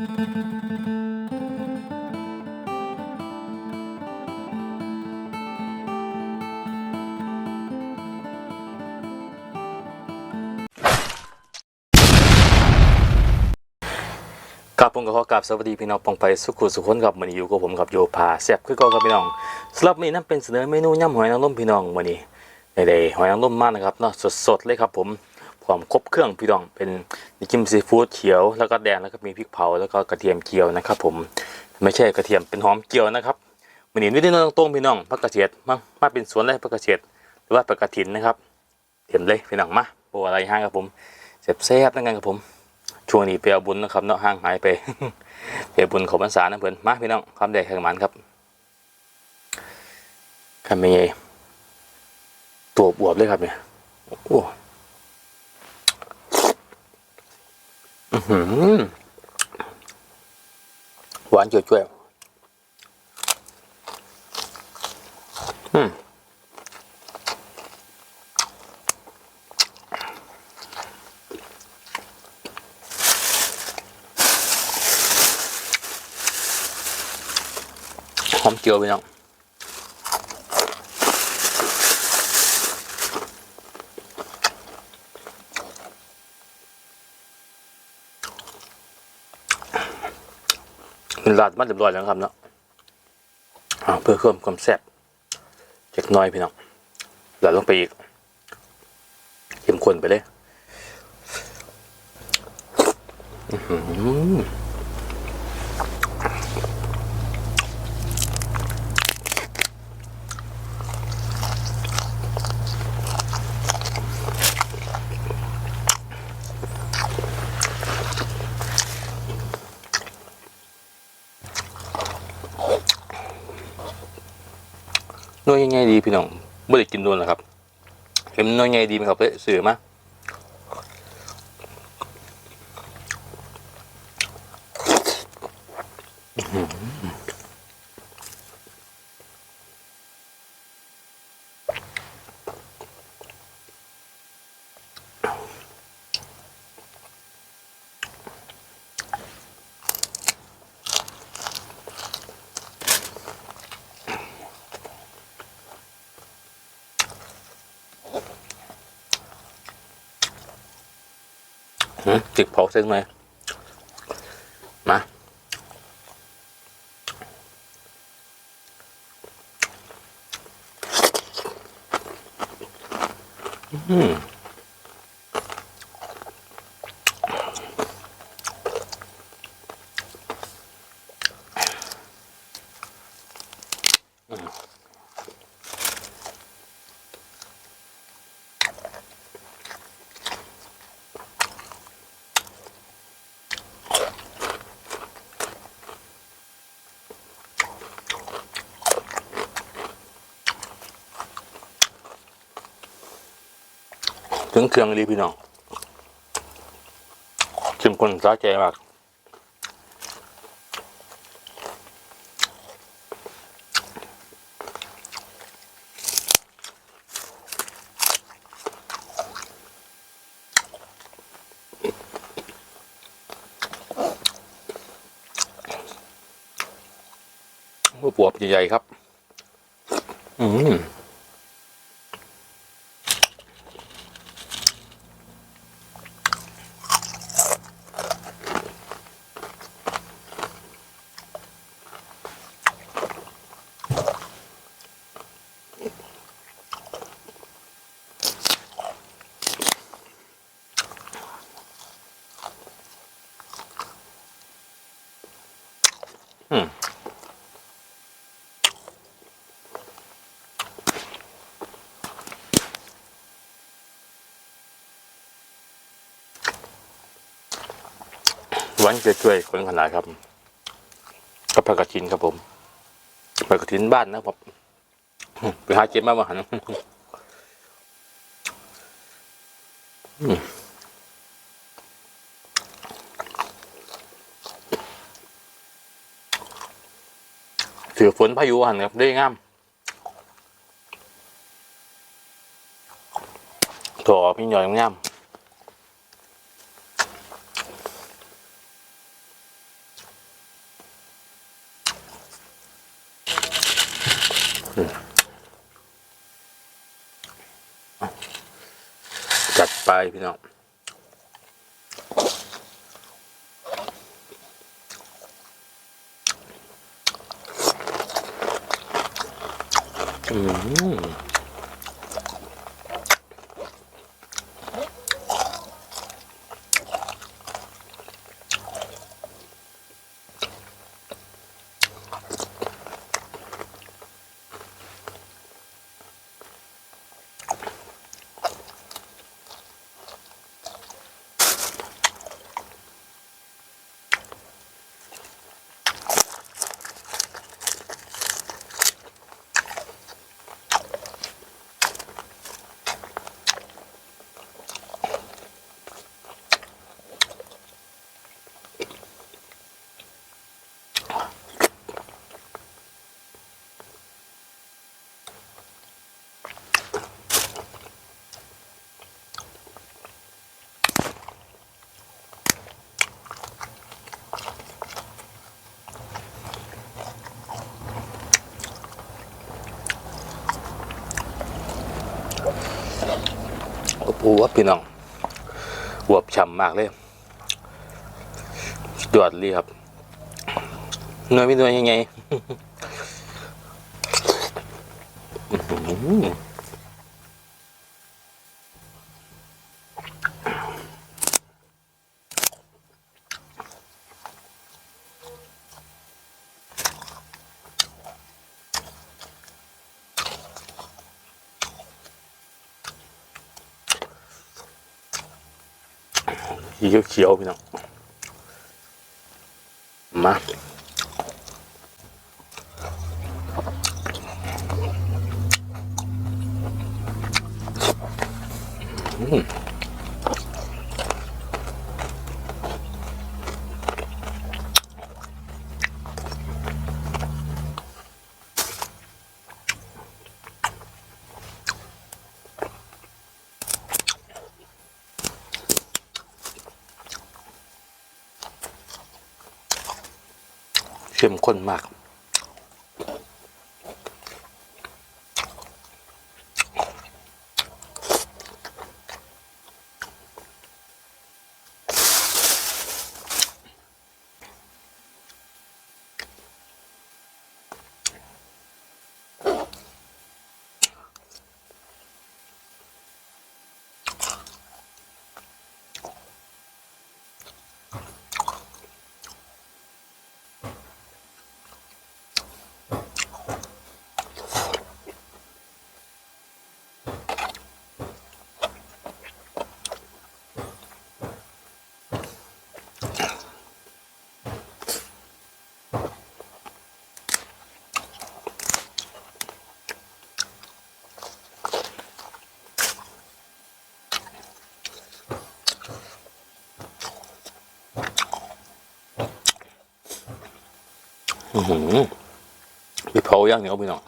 กับผมก็ขอกราบสวัสดีพี่น้องปองไปสุขุสุขคนกับมื้อนี้อยู่กับผมกับโยภาแซ่บคือก่าครับพี่น้องสำหรับมื้นี้นํเป็นเสนอเมนูย่ำหอยนางรมพี่น้องมื้อนี้ได้ๆหอยนางรมมานะครับเนาะสดๆเลยครับผม พร้อมครบเครื่องพี่น้องเป็นน้ำจิ้มซีฟู้ดเขียวแล้วก็แดงแล้วก็มีพริกเผาแล้วก็กระเทียมเจียวนะครับ ผมไม่ใช่กระเทียมเป็นหอมเจียวนะครับมื้อนี้ไม่ได้นอนตรงพี่น้องผักกระเฉดมามาเป็นสวนเลยผักกระเฉดหรือว่าผักกระถินนะครับเต็มเลยพี่น้องมาโบอะไรห้างครับผมแซ่บๆนั่นกันครับผมช่วงนี้ไปเอาบุญนะครับเนาะห่างหายไปไปเอาบุญของพรรษานะเพื่อนมาพี่น้องความแดกแข่งมันครับกันเป็นไงตัวบวบเลยครับเนี่ยโอ้อื้อ หวานจ่วยอืมหอมเจียวพี่น้อง ลาดมันเรียบร้อยแล้วครับเนาะเพื่อเพิ่มความแซ่บเล็กน้อยพี่น้องหลาดลงไปอีกเข้มข้นไปเลย อื้อหือ น่วยยังไงดีพี่น้องไม่ได้กินโดนหรอกครับเห็นน้อยยังไงดีไหมครับเลสื่อมา จิกพอกเส้นไหมมาอืม ถึงเครื่องดีพี่น้องเข้มข้นสะใจมากหัวปวบใหญ่ๆครับ อืม วานเจ่วยๆคนขนาดครับกับผักกระถินครับผมผักกระถินบ้านนะครับไปหาเก็บมาบ้านอืม อฝนพายุหันครับได้งามถั่วพี่หน่อยง่ามจัดไปพี่น้อง อืม อ้โหพี่น้องอวบฉ่ำมากเลยสุดยอดเลยครับหน่วยไม่หน่วยยังไง สีเขียวๆพี่น้องมาอืม เข้มข้นมาก อือหือมีเผาย่างเหนียวพี่น้อง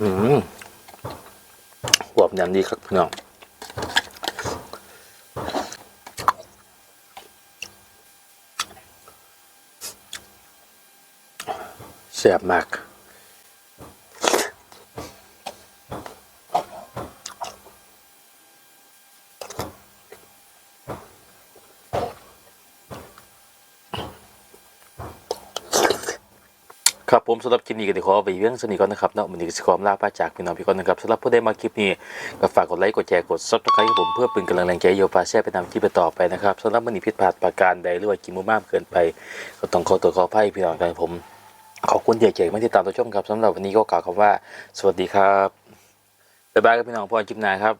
อืมหวบแหนมดีครับพี่น้องแซ่บมาก ครับผมสำหรับคลิปนี้ก็เดี๋ยวขอไปเรื่องสนิทก่อนนะครับเนาะมันนี้ก็สิขอลาพาจากพี่น้องพี่ก่อนนะครับสำหรับผู้ใดมาคลิปนี้ก็ฝากกดไลค์กดแชร์กดซับสไครต์ให้ผมเพื่อเป็นกำลังแรงใจโยพาแช่ไปนำคลิปต่อไปนะครับสำหรับมันนี้ผิดพลาดประการใดหรือว่ากินมุมมากเกินไปก็ต้องขอตัวขออภัยพี่น้องกันผมขอบคุณเจ๋งๆมาที่ตามตัวชมครับสำหรับวันนี้ก็กล่าวคำว่า สวัสดีครับบ๊ายบายครับพี่น้องพอคลิปหน้าครับ